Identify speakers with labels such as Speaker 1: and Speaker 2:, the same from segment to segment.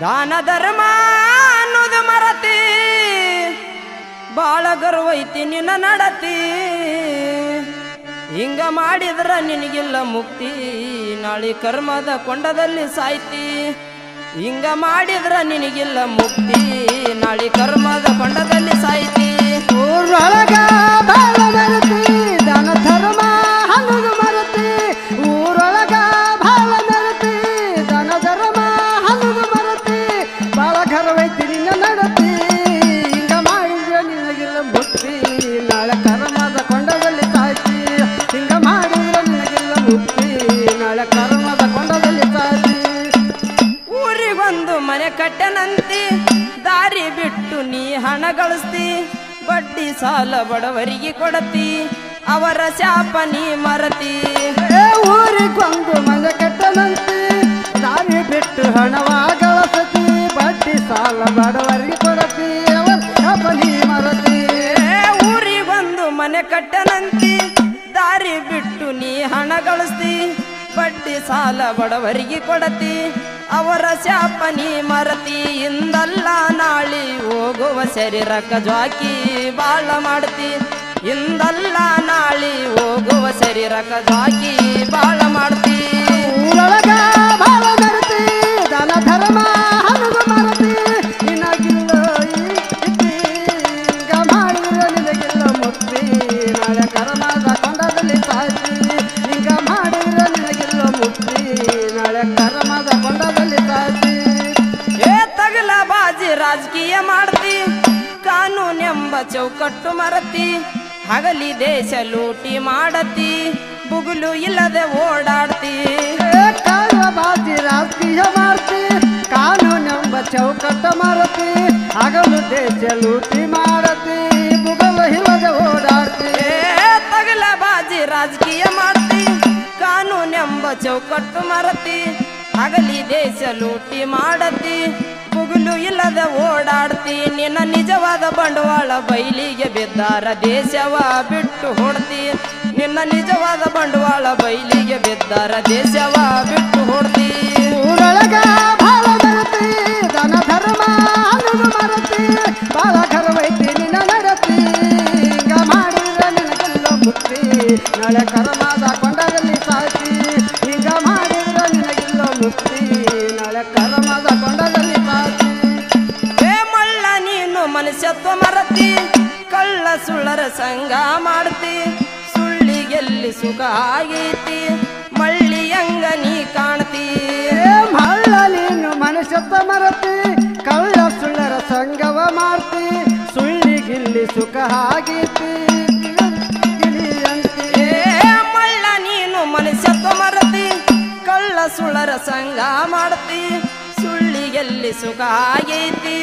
Speaker 1: ದಾನ ಧರ್ಮ ಅನ್ನೋದು ಮರತಿ. ಬಾಳ ಗರ್ವೈತಿ ನಿನ್ನ ನಡತಿ. ಹಿಂಗ ಮಾಡಿದ್ರ ನಿನಗಿಲ್ಲ ಮುಕ್ತಿ. ನಾಳೆ ಕರ್ಮದ ಕೊಂಡದಲ್ಲಿ ಸಾಯ್ತಿ. ಹಿಂಗ ಮಾಡಿದ್ರ ನಿನಗಿಲ್ಲ ಮುಕ್ತಿ. ನಾಳೆ ಕರ್ಮದ ಕೊಂಡದಲ್ಲಿ ಸಾಯ್ತಿ. ಕಟ್ಟೆನಂತಿ ದಾರಿ ಬಿಟ್ಟು ನೀ ಹಣ ಗಳಿಸ್ತಿ ಬಡ್ಡಿ ಸಾಲ ಬಡವರಿಗೆ ಕೊಡತಿ ಅವರ ಶಾಪ ನೀ ಮರತಿ.
Speaker 2: ಊರಿಗೊಂದು ಮನೆ ಕಟ್ಟನಂತೆ ದಾರಿ ಬಿಟ್ಟು ಹಣವ ಗಳಸತಿ ಬಡ್ಡಿ ಸಾಲ ಬಡವರಿಗೆ ಕೊಡತಿ ಅವರ ನೀ ಮರತಿ.
Speaker 1: ಊರಿಗೊಂದು ಮನೆ ಕಟ್ಟನಂತಿ ದಾರಿ ಬಿಟ್ಟು ನೀ ಹಣ ಗಳಿಸ್ತಿ ಬಡ್ಡಿ ಸಾಲ ಬಡವರಿಗೆ ಕೊಡತಿ. ಅವರ ಶಾಪ ನೀ ಮರತಿ. ಇಂದಲ್ಲ ನಾಳಿ ಹೋಗುವ ಶರೀರಕ್ಕ ಜಾಕಿ ಬಾಳ ಮಾಡ್ತಿ. ಇಂದಲ್ಲ ನಾಳಿ ಹೋಗುವ ಶರೀರಕ್ಕ ಜಾಕಿ ಬಾಳ ಮಾಡ್ತಿ. ಚೌಕಟ್ಟು ಮರತಿ ಹಗಲಿ ದೇಶ ಲೂಟಿ ಮಾಡತಿ ಬುಗುಲು ಇಲ್ಲದೆ ಓಡಾಡ್ತಿ.
Speaker 2: ಬಾಜಿ ರಾಜಕೀಯ ಮಾಡ್ತಿ ಕಾನೂನೆಂಬ ಚೌಕಟ್ಟ ಮಾರತಿ ಹಗಲು ದೇಶ ಲೂಟಿ ಮಾಡತಿ ಬುಗಲು ಇಲ್ಲದೆ ಓಡಾಡ್ತಿ.
Speaker 1: ತಗಲ ಬಾಜಿ ರಾಜಕೀಯ ಮಾಡ್ತಿ ಕಾನೂನೆಂಬ ಚೌಕಟ್ಟು ಮರತಿ ಹಗಲಿ ದೇಶ ಲೂಟಿ ಮಾಡತಿ. ಇಲ್ಲದ ಓಡಾಡ್ತಿ ನಿನ್ನ ನಿಜವಾದ ಬಂಡವಾಳ ಬೈಲಿಗೆ ಬಿದ್ದಾರ. ದೇಶವ ಬಿಟ್ಟು ಹೊಡ್ತಿ. ನಿನ್ನ ನಿಜವಾದ ಬಂಡವಾಳ ಬೈಲಿಗೆ ಬಿದ್ದಾರ. ದೇಶವ ಬಿಟ್ಟು ಹೊಡ್ತಿ.
Speaker 2: ದನ ಧರ್ಮ ಮರತಿ ನಿನ್ನ ಮುಕ್ತಿ. ನಾಳೆ ಕರ್ಮದ ಕೊಂಡದಲ್ಲಿ ಸಾಯ್ತಿ.
Speaker 1: ಸುಳ್ಳರ ಸಂಗ ಮಾಡ್ತಿ ಸುಳ್ಳಿಗೆಲ್ಲಿ ಸುಖ ಆಗೈತಿ ಮಳ್ಳಿಯಂಗ ನೀ ಕಾಣ್ತಿ.
Speaker 2: ಮಳ್ಳ ನೀನು ಮನುಷ್ಯತ್ವ ಮರತಿ ಕಳ್ಳ ಸುಳ್ಳರ ಸಂಗವ ಮಾಡ್ತಿ ಸುಳ್ಳಿಗಿಲ್ಲಿ ಸುಖ ಆಗೈತಿ.
Speaker 1: ಮಳ್ಳ ನೀನು ಮನುಷ್ಯತ್ವ ಮರತಿ ಕಳ್ಳ ಸುಳ್ಳರ ಸಂಗ ಮಾಡ್ತಿ ಸುಳ್ಳಿಗೆಲ್ಲಿ ಸುಖ ಆಗೈತಿ.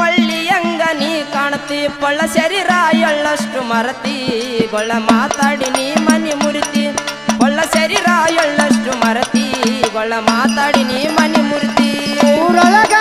Speaker 1: ಮಳ್ಳಿಯಂಗ ನೀ ಕಾಣ್ತಿ ಪಳ್ಳ ಶರೀರ ಎಳ್ಳಷ್ಟು ಮರತಿ ಗೊಳ್ಳ ಮಾತಾಡಿ ನೀ ಮನಿ ಮುರಿತಿ ಒಳ್ಳ ಶರೀರ ಎಳ್ಳಷ್ಟು ಮರತಿ ಗೊಳ್ಳ ಮಾತಾಡಿ ನೀ ಮನಿ ಮುರಿತಿ
Speaker 2: ಊರೊಳಗ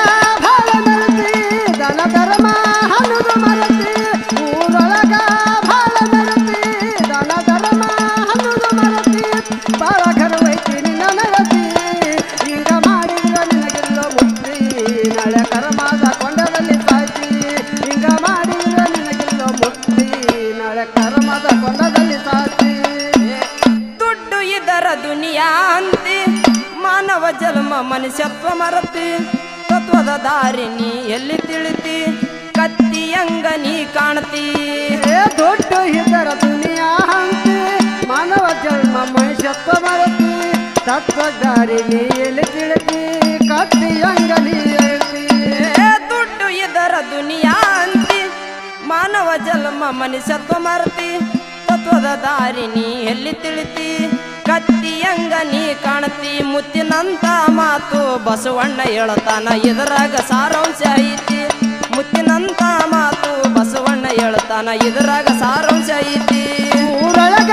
Speaker 1: ಮನುಷ್ಯತ್ವ ಮರತಿ ತತ್ವದ ದಾರಿ ನೀ ಎಲ್ಲಿ ತಿಳಿತಿ? ಕತ್ತಿಯಂಗ ನೀ ಕಾಣ್ತಿ.
Speaker 2: ಏ ದೊಡ್ಡ ಇದರ ದುನಿಯಾ ಹಂತಿ ಮಾನವ ಜನ್ಮ ಮನುಷ್ಯತ್ವ ಮರತಿ ತತ್ವದಾರಿ ನೀ ಎಲ್ಲಿ ತಿಳಿತಿ? ಕತ್ತಿ ನೀ ಹೇಳ್ತಿ.
Speaker 1: ಏ ದುಡ್ಡು ಇದರ ದುನಿಯಾ ಅಂತಿ ಮಾನವ ಜನ್ಮ ಮನುಷ್ಯತ್ವ ಮರತಿ ತತ್ವದ ದಾರಿ ನೀ ಎಲ್ಲಿ ತಿಳಿತಿ? ಕತ್ತಿಯಂಗ ನೀ ಕಾಣತಿ, ಮುತ್ತಿನಂತ ಮಾತು ಬಸವಣ್ಣ ಹೇಳ್ತಾನ, ಇದರಾಗ ಸಾರಾಂಶ ಐತಿ. ಮುತ್ತಿನಂತ ಮಾತು ಬಸವಣ್ಣ ಹೇಳ್ತಾನ, ಇದರಾಗ ಸಾರಾಂಶ ಐತಿ.
Speaker 2: ಊರೊಳಗ